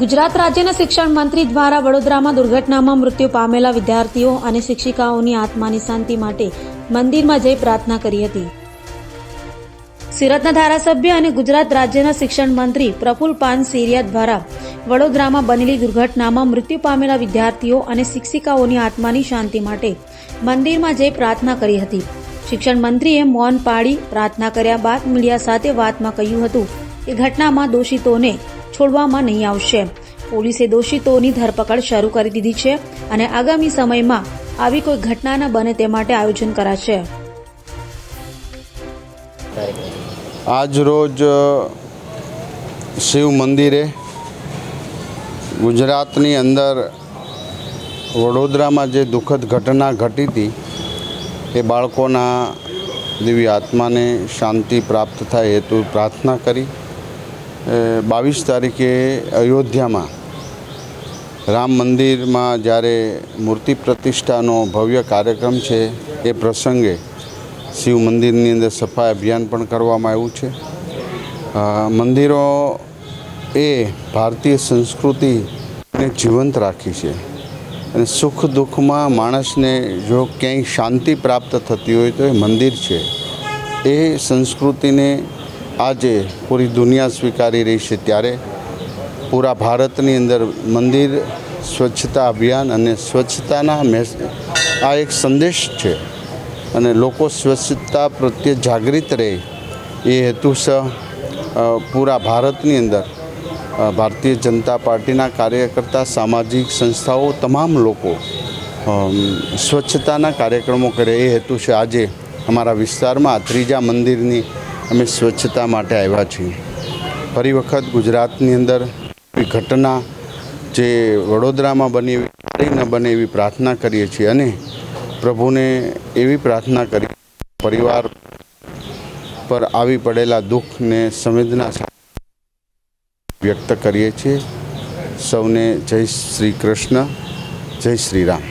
ગુજરાત રાજ્યના શિક્ષણ મંત્રી દ્વારા વડોદરામાં દુર્ઘટનામાં મૃત્યુ પામેલા વિદ્યાર્થીઓ અને શિક્ષિકાઓની આત્માની શાંતિ માટે મંદિરમાં જઈ પ્રાર્થના કરી હતી. સુરતના ધારાસભ્ય અને ગુજરાત રાજ્યના શિક્ષણ મંત્રી પ્રફુલ પાન સિરિયા દ્વારા વડોદરામાં બનેલી દુર્ઘટનામાં મૃત્યુ પામેલા વિદ્યાર્થીઓ અને શિક્ષિકાઓની આત્માની શાંતિ માટે મંદિરમાં જઈ પ્રાર્થના કરી હતી. શિક્ષણ મંત્રીએ મૌન પાડી પ્રાર્થના કર્યા બાદ મીડિયા સાથે વાતમાં કહ્યું હતું કે ઘટનામાં દોષિતોને છોડવામાં નહીં આવશે. પોલીસે દોષિતોની ધરપકડ શરૂ કરી દીધી છે અને આગામી સમયમાં આવી કોઈ ઘટના ન બને તે માટે આયોજન કરાશે. આજ રોજ શિવ મંદિરે ગુજરાતની અંદર વડોદરામાં જે દુઃખદ ઘટના ઘટી હતી, એ બાળકોના દિવ્ય આત્માને શાંતિ પ્રાપ્ત થાય, હેતુ પ્રાર્થના કરી. બાવીસ તારીખે અયોધ્યામાં રામ મંદિરમાં જ્યારે મૂર્તિ પ્રતિષ્ઠાનો ભવ્ય કાર્યક્રમ છે, એ પ્રસંગે શિવ મંદિરની અંદર સફાઈ અભિયાન પણ કરવામાં આવ્યું છે. મંદિરો એ ભારતીય સંસ્કૃતિને જીવંત રાખી છે અને સુખ દુઃખમાં માણસને જો ક્યાંય શાંતિ પ્રાપ્ત થતી હોય તો એ મંદિર છે. એ સંસ્કૃતિને આજે પૂરી દુનિયા સ્વીકારી રહી છે ત્યારે પૂરા ભારતની અંદર મંદિર, સ્વચ્છતા અભિયાન અને સ્વચ્છતાના મેસ, આ એક સંદેશ છે અને લોકો સ્વચ્છતા પ્રત્યે જાગૃત રહે એ હેતુસર પૂરા ભારતની અંદર ભારતીય જનતા પાર્ટીના કાર્યકર્તા, સામાજિક સંસ્થાઓ, તમામ લોકો સ્વચ્છતાના કાર્યક્રમો કરે એ હેતુ છે. આજે અમારા વિસ્તારમાં ત્રીજા મંદિરની અમે સ્વચ્છતા માટે આવ્યા છીએ. ફરી વખત ગુજરાતની અંદર ઘટના જે વડોદરામાં બની એવી ન બને એવી પ્રાર્થના કરીએ છીએ અને પ્રભુને એવી પ્રાર્થના કરી પરિવાર પર આવી પડેલા દુઃખને સંવેદના વ્યક્ત કરીએ છીએ. સૌને જય શ્રી કૃષ્ણ, જય શ્રી રામ.